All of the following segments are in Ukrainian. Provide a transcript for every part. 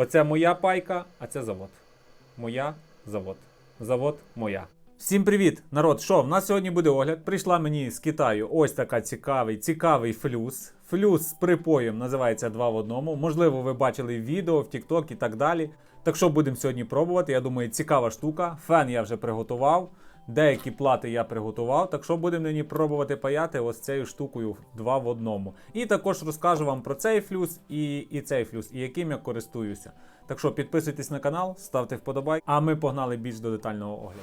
Оце моя пайка, а це завод. Моя завод. Завод моя. Всім привіт, народ! Що, в нас сьогодні буде огляд. Прийшла мені з Китаю ось така цікавий, цікавий флюс. Флюс з припоєм називається 2 в одному. Можливо, ви бачили відео в TikTok і так далі. Так що будемо сьогодні пробувати. Я думаю, цікава штука. Фен я вже приготував. Деякі плати я приготував, так що будемо нині пробувати паяти ось цією штукою два в одному. І також розкажу вам про цей флюс і, і цей флюс, і яким я користуюся. Так що підписуйтесь на канал, ставте вподобайки, а ми погнали більш до детального огляду.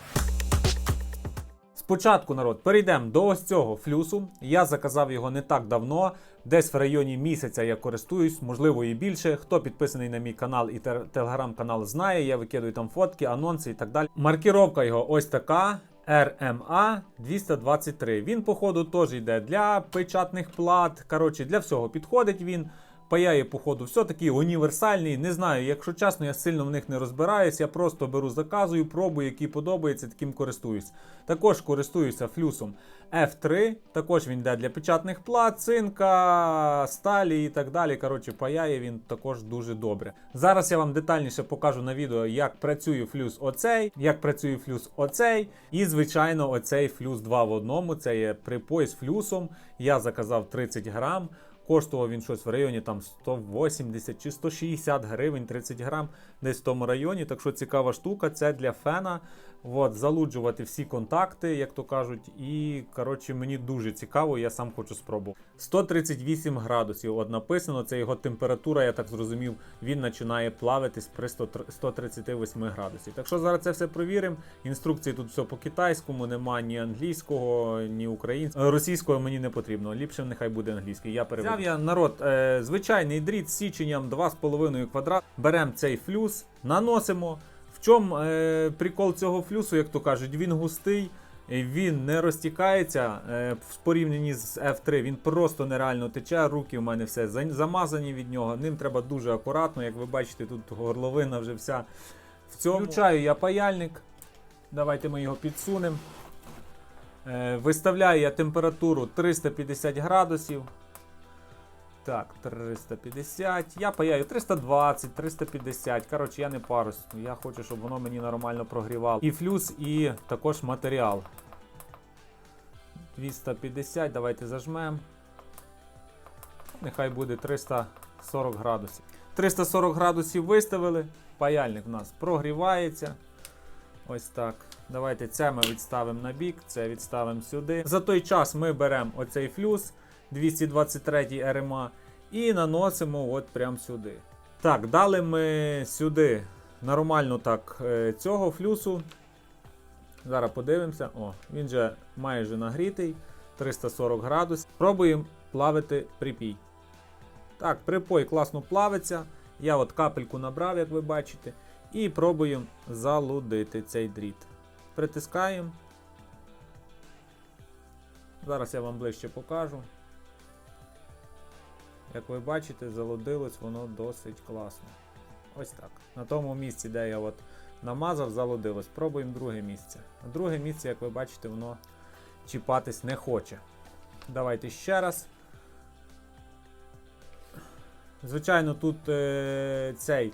Спочатку, народ, перейдемо до ось цього флюсу. Я заказав його не так давно. Десь в районі місяця я користуюсь, можливо, і більше. Хто підписаний на мій канал і телеграм-канал знає, я викидаю там фотки, анонси і так далі. Маркіровка його ось така. RMA 223. Він, походу, теж йде для печатних плат. Коротше, для всього підходить він. Паяє, походу, все такий універсальний. Не знаю, якщо чесно, я сильно в них не розбираюсь. Я просто беру, заказую, пробую, який подобається, таким користуюсь. Також користуюся флюсом F3. Також він йде для печатних плат, цинка, сталі і так далі. Коротше, паяє він також дуже добре. Зараз я вам детальніше покажу на відео, як працює флюс оцей, як працює флюс оцей. І, звичайно, оцей флюс 2 в одному. Це є припой з флюсом. Я заказав 30 грам. Коштував він щось в районі там 180 чи 160 гривень 30 грам, десь в тому районі. Так що цікава штука, це для фена. От, залуджувати всі контакти, як то кажуть. І коротше, мені дуже цікаво, я сам хочу спробувати. 138 градусів. От написано, це його температура, я так зрозумів, він починає плавитись при 100 138 градусів. Так що зараз це все провіримо. Інструкції тут все по-китайському, нема ні англійського, ні українського. Російського мені не потрібно. Ліпше нехай буде англійський. Я переведу. Я народ, е, звичайний дріт з січенням 2,5 квадрат. Беремо цей флюс, наносимо. В чому е, прикол цього флюсу, як то кажуть, він густий. е, Він не розтікається е, в порівнянні з F3, він просто нереально тече. Руки в мене все замазані від нього. Ним треба дуже акуратно. Як ви бачите, тут горловина вже вся в цьому. Включаю я паяльник. Давайте ми його підсунемо. Виставляю я температуру 350 градусів. Так, 350. Я паяю 320, 350. Коротше, я не парусь. Я хочу, щоб воно мені нормально прогрівало. І флюс, і також матеріал. 250, давайте зажмемо. Нехай буде 340 градусів. 340 градусів виставили. Паяльник у нас прогрівається. Ось так. Давайте це ми відставимо на бік, це відставимо сюди. За той час ми беремо оцей флюс 223 РМА і наносимо от прямо сюди. Так, дали ми сюди нормально так е, цього флюсу. Зараз подивимося. О, він же майже нагрітий. 340 градусів. Пробуємо плавити припій. Так, припой класно плавиться. Я от капельку набрав, як ви бачите. І пробуємо залудити цей дріт. Притискаємо. Зараз я вам ближче покажу. Як ви бачите, залудилось воно досить класно. Ось так. На тому місці, де я от намазав, залудилось. Пробуємо друге місце. А друге місце, як ви бачите, воно чіпатись не хоче. Давайте ще раз. Звичайно, тут е, цей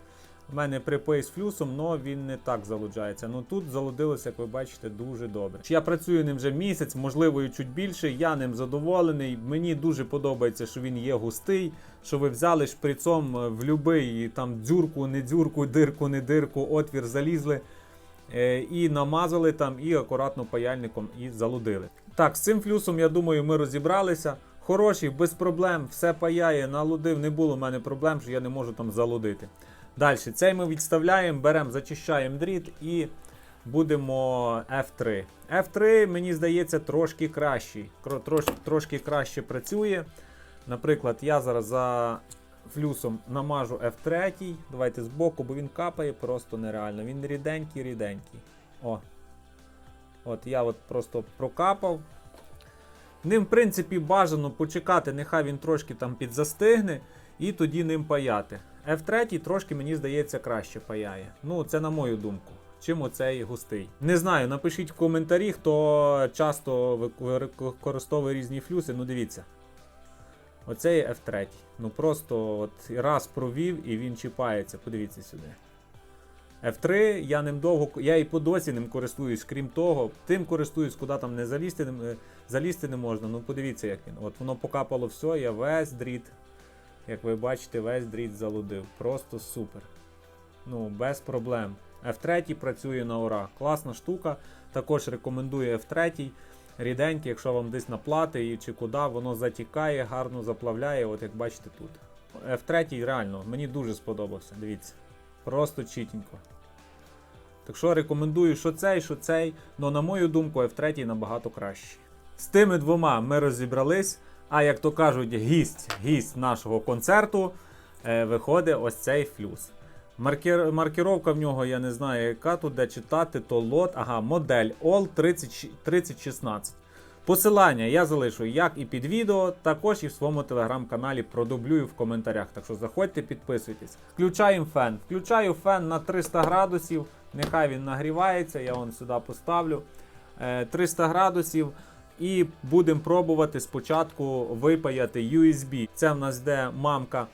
в мене припой з флюсом, але він не так залуджається. Ну тут залудилося, як ви бачите, дуже добре. Я працюю ним вже місяць, можливо, і чуть більше. Я ним задоволений. Мені дуже подобається, що він є густий, що ви взяли шприцом е, в будь-який там дзюрку, не дзюрку, дирку, не дирку, отвір залізли. е, І намазали там, і акуратно паяльником і залудили. Так, з цим флюсом, я думаю, ми розібралися. Хороший, без проблем, все паяє, налудив, не було в мене проблем, що я не можу там залудити. Далі, цей ми відставляємо, беремо, зачищаємо дріт і будемо F3. F3, мені здається, трошки кращий. Трош, трошки краще працює. Наприклад, я зараз за флюсом намажу F3. Давайте збоку, бо він капає просто нереально. Він ріденький, ріденький. О. От я от просто прокапав. Ним, в принципі, бажано почекати, нехай він трошки там підзастигне, і тоді ним паяти. F3 трошки, мені здається, краще паяє. Ну, це на мою думку. Чим оцей густий. Не знаю, напишіть в коментарі, хто часто використовує різні флюси. Ну, дивіться. Оцей F3. Ну просто от раз провів і він чіпається. Подивіться сюди. F3, я ним довго, я і по досі ним користуюсь, крім того, тим користуюсь, куди там не залізти, е, залізти не можна. Ну подивіться, як він. От воно покапало все, я весь дріт, як ви бачите, весь дріт залудив. Просто супер. Ну, без проблем. F3 працює на ура. Класна штука. Також рекомендую F3. Ріденький, якщо вам десь на плати чи куди, воно затікає, гарно заплавляє, от як бачите тут. F3 реально, мені дуже сподобався. Дивіться. Просто чітенько. Так що рекомендую, що цей, що цей. але на мою думку, F3 набагато кращий. З тими двома ми розібрались. А як то кажуть, гість, гість нашого концерту е, виходить ось цей флюс. Маркер, маркіровка в нього, я не знаю, яка тут де читати, то лот, ага, модель All 30, 3016. Посилання я залишу як і під відео, також і в своєму телеграм-каналі продублюю в коментарях. Так що заходьте, підписуйтесь. Включаємо фен. Включаю фен на 300 градусів. Нехай він нагрівається, я вон сюди поставлю. Е, 300 градусів. І будемо пробувати спочатку випаяти USB. Це в нас де мамка.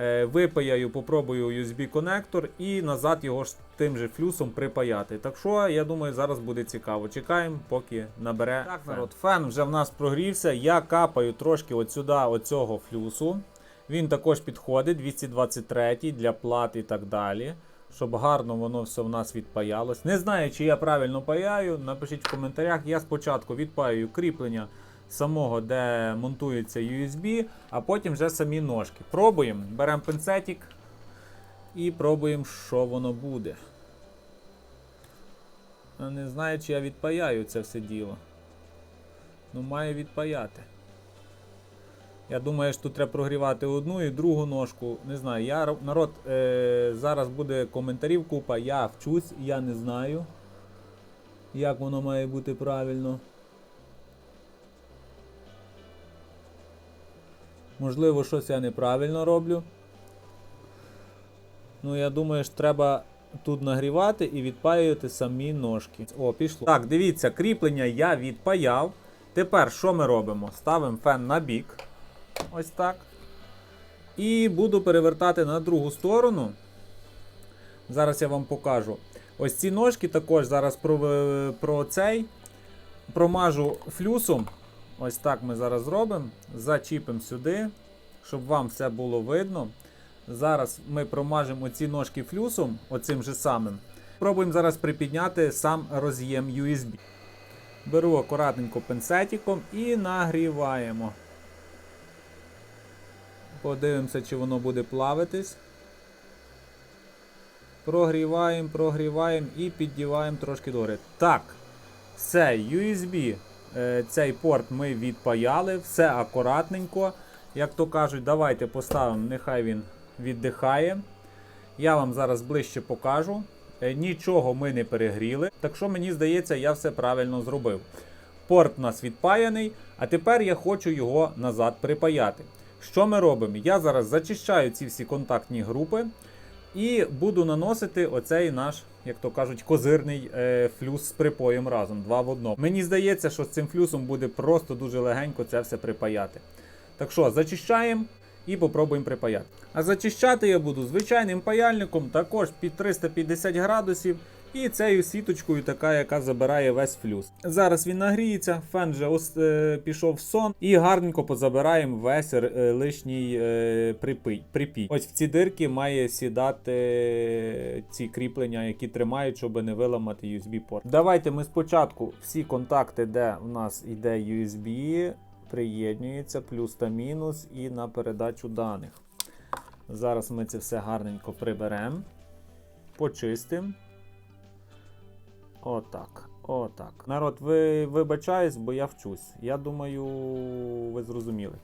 Е, Випаяю, попробую USB-конектор і назад його ж тим же флюсом припаяти. Так що, я думаю, зараз буде цікаво. Чекаємо, поки набере. Так, народ, фен вже в нас прогрівся. Я капаю трошки от сюди оцього флюсу. Він також підходить 223 для плат і так далі. Щоб гарно воно все в нас відпаялось. Не знаю, чи я правильно паяю. Напишіть в коментарях. Я спочатку відпаюю кріплення самого, де монтується USB, а потім вже самі ножки. Пробуємо. Беремо пинцетик і пробуємо, що воно буде. Не знаю, чи я відпаяю це все діло. Ну, маю відпаяти. Я думаю, що тут треба прогрівати одну і другу ножку. Не знаю, я народ е, зараз буде коментарів купа. Я вчусь, я не знаю, як воно має бути правильно. Можливо, щось я неправильно роблю. Ну, я думаю, що треба тут нагрівати і відпаювати самі ножки. О, пішло. Так, дивіться, кріплення я відпаяв. Тепер що ми робимо? Ставимо фен на бік. Ось так. І буду перевертати на другу сторону. Зараз я вам покажу. Ось ці ножки також зараз про, про цей промажу флюсом. Ось так ми зараз зробимо. Зачіпимо сюди, щоб вам все було видно. Зараз ми промажемо ці ножки флюсом, оцим же самим. Пробуємо зараз припідняти сам роз'єм USB. Беру акуратненько пинцетиком і нагріваємо. Подивимося, чи воно буде плавитись. Прогріваємо, прогріваємо і піддіваємо трошки догори. Так, все, USB, цей порт ми відпаяли, все акуратненько. Як то кажуть, давайте поставимо, нехай він віддихає. Я вам зараз ближче покажу. Е, Нічого ми не перегріли. Так що мені здається, я все правильно зробив. Порт у нас відпаяний, а тепер я хочу його назад припаяти. Що ми робимо? Я зараз зачищаю ці всі контактні групи і буду наносити оцей наш, як то кажуть, козирний е, флюс з припоєм разом, два в одному. Мені здається, що з цим флюсом буде просто дуже легенько це все припаяти. Так що, зачищаємо і попробуємо припаяти. А зачищати я буду звичайним паяльником, також під 350 градусів. І цією сіточкою, така, яка забирає весь флюс. Зараз він нагріється, фен вже ос- е, пішов в сон, і гарненько позабираємо весь е, лишній е, припій, припій. Ось в ці дирки має сідати ці кріплення, які тримають, щоб не виламати USB-порт. Давайте ми спочатку всі контакти, де в нас йде USB, приєднюється, плюс та мінус, і на передачу даних. Зараз ми це все гарненько приберемо, почистимо. Отак. Отак. Народ, ви вибачаюсь, бо я вчусь. Я думаю, ви зрозуміли.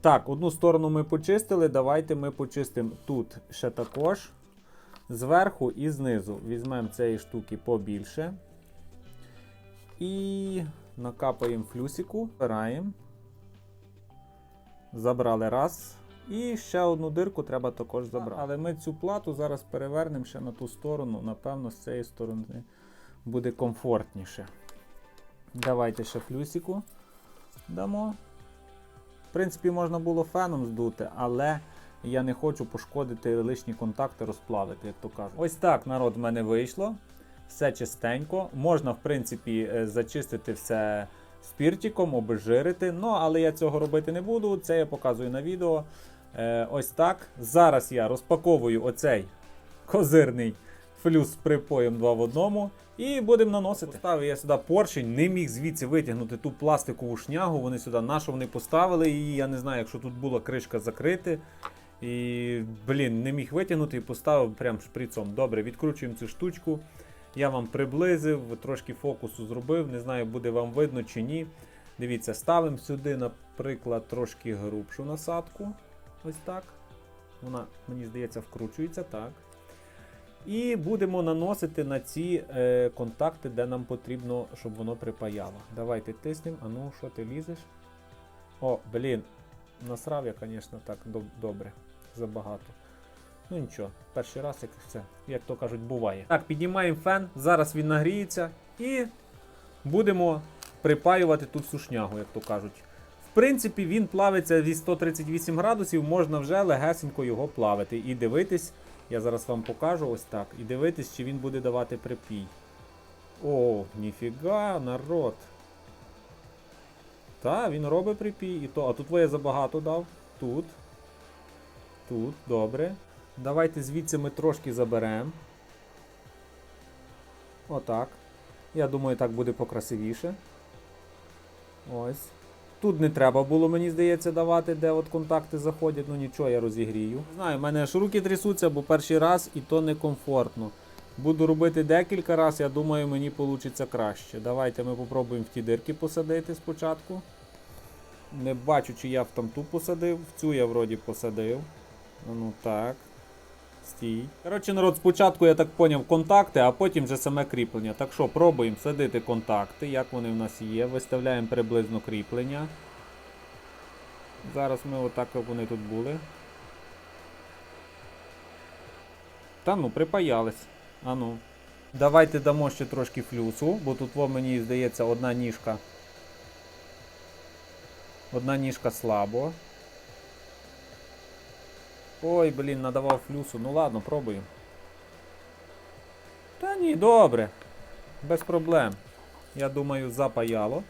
Так, одну сторону ми почистили. Давайте ми почистимо тут ще також. Зверху і знизу. Візьмемо цієї штуки побільше. І накапаємо флюсику. Збираємо. Забрали раз. І ще одну дирку треба також забрати. Але ми цю плату зараз перевернемо ще на ту сторону. Напевно, з цієї сторони буде комфортніше. Давайте ще флюсику дамо. В принципі, можна було феном здути, але я не хочу пошкодити лишні контакти, розплавити, як то кажуть. Ось так народ в мене вийшло. Все чистенько. Можна, в принципі, е, зачистити все спіртиком, обезжирити. Ну, але я цього робити не буду. Це я показую на відео. Е, ось так. Зараз я розпаковую оцей козирний флюс з припоєм 2 в одному. І будемо наносити. Поставив я сюди поршень, не міг звідси витягнути ту пластикову шнягу. Вони сюди, на що вони поставили її. Я не знаю, якщо тут була кришка закрити. І, блін, не міг витягнути і поставив прям шприцом. Добре, відкручуємо цю штучку. Я вам приблизив, трошки фокусу зробив. Не знаю, буде вам видно чи ні. Дивіться, ставимо сюди, наприклад, трошки грубшу насадку. Ось так. Вона, мені здається, вкручується так. І будемо наносити на ці е, контакти, де нам потрібно, щоб воно припаяло. Давайте тиснемо. А ну, що ти лізеш? О, блін. Насрав я, звісно, так добре. Забагато. Ну нічого, перший раз, як все, як то кажуть, буває. Так, піднімаємо фен, зараз він нагріється і будемо припаювати тут сушнягу, як то кажуть. В принципі, він плавиться від 138 градусів, можна вже легесенько його плавити і дивитись. Я зараз вам покажу ось так. І дивитись, чи він буде давати припій. О, ніфіга, народ. Та, він робить припій і то. А тут я забагато дав. Тут. Тут, добре. Давайте звідси ми трошки заберемо. Отак. Я думаю, так буде покрасивіше. Ось. Тут не треба було, мені здається, давати, де от контакти заходять. Ну нічого, я розігрію. Не знаю, в мене аж руки трясуться, бо перший раз і то некомфортно. Буду робити декілька разів, я думаю, мені вийде краще. Давайте ми попробуємо в ті дирки посадити спочатку. Не бачу, чи я в там ту посадив. В цю я вроді посадив. Ну так. Стій. Коротше, народ, спочатку я так поняв контакти, а потім вже саме кріплення. Так що, пробуємо садити контакти, як вони в нас є. Виставляємо приблизно кріплення. Зараз ми отак, як вони тут були. Та ну, припаялись. А ну. Давайте дамо ще трошки флюсу, бо тут во мені здається одна ніжка. Одна ніжка слабо. Ой, блін, надавав флюсу. Ну ладно, пробуємо. Та ні, добре. Без проблем. Я думаю, запаяло.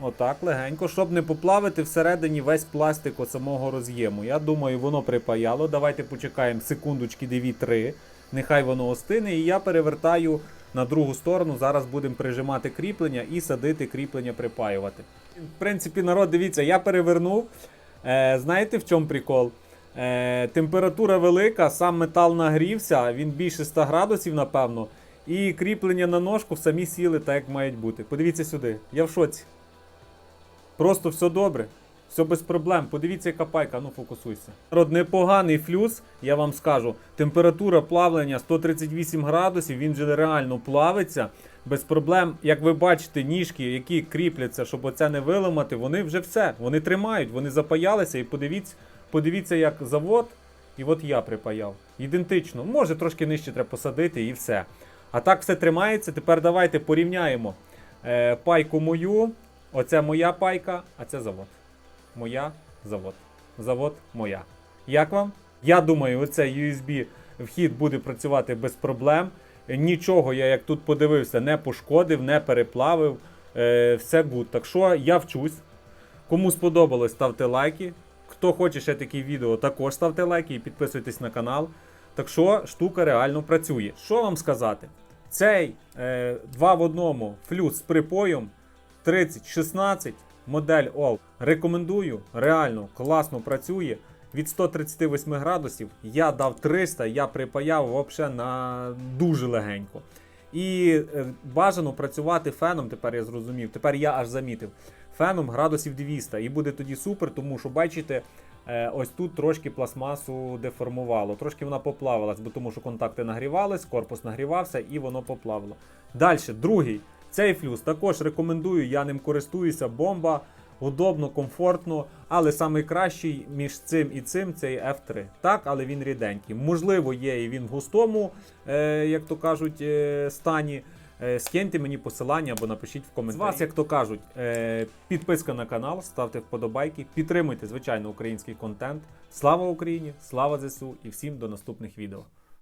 Отак, легенько, щоб не поплавити всередині весь пластик от самого роз'єму. Я думаю, воно припаяло. Давайте почекаємо секундочки 2-3. Нехай воно остине. І я перевертаю на другу сторону. Зараз будемо прижимати кріплення і садити кріплення припаювати. В принципі, народ, дивіться, я перевернув. Е, знаєте в чому прикол? Е, температура велика, сам метал нагрівся, він більше 100 градусів, напевно. І кріплення на ножку самі сіли так, як мають бути. Подивіться сюди, я в шоці. Просто все добре. Все без проблем. Подивіться, яка пайка, ну фокусуйся. Народ, непоганий флюс, я вам скажу. Температура плавлення 138 градусів, він же реально плавиться. Без проблем, як ви бачите, ніжки, які кріпляться, щоб оце не виламати, вони вже все. Вони тримають, вони запаялися. І подивіться, подивіться, як завод. І от я припаяв. Ідентично. Може, трошки нижче треба посадити і все. А так все тримається. Тепер давайте порівняємо е, пайку мою. Оце моя пайка, а це завод. Моя завод. Завод моя. Як вам? Я думаю, оцей USB вхід буде працювати без проблем. Нічого я, як тут подивився, не пошкодив, не переплавив. Е, все гуд. Так що я вчусь. Кому сподобалось, ставте лайки. Хто хоче ще такі відео, також ставте лайки і підписуйтесь на канал. Так що штука реально працює. Що вам сказати? Цей е, 2 в одному флюс з припоєм 3016 модель OL. Рекомендую, реально класно працює. Від 138 градусів я дав 300, я припаяв вообще на дуже легенько. І е, бажано працювати феном, тепер я зрозумів. Тепер я аж замітив. Феном градусів 200. І буде тоді супер, тому що бачите, е, ось тут трошки пластмасу деформувало. Трошки вона поплавилась, бо тому що контакти нагрівались, корпус нагрівався і воно поплавило. Далі, другий. Цей флюс також рекомендую, я ним користуюся. Бомба, удобно, комфортно, але найкращий між цим і цим цей F3. Так, але він ріденький. Можливо, є і він в густому, е, як то кажуть, е, стані. Е, Скиньте мені посилання або напишіть в коментарі. З вас, як то кажуть, е, підписка на канал, ставте вподобайки, підтримуйте, звичайно, український контент. Слава Україні! Слава ЗСУ і всім до наступних відео.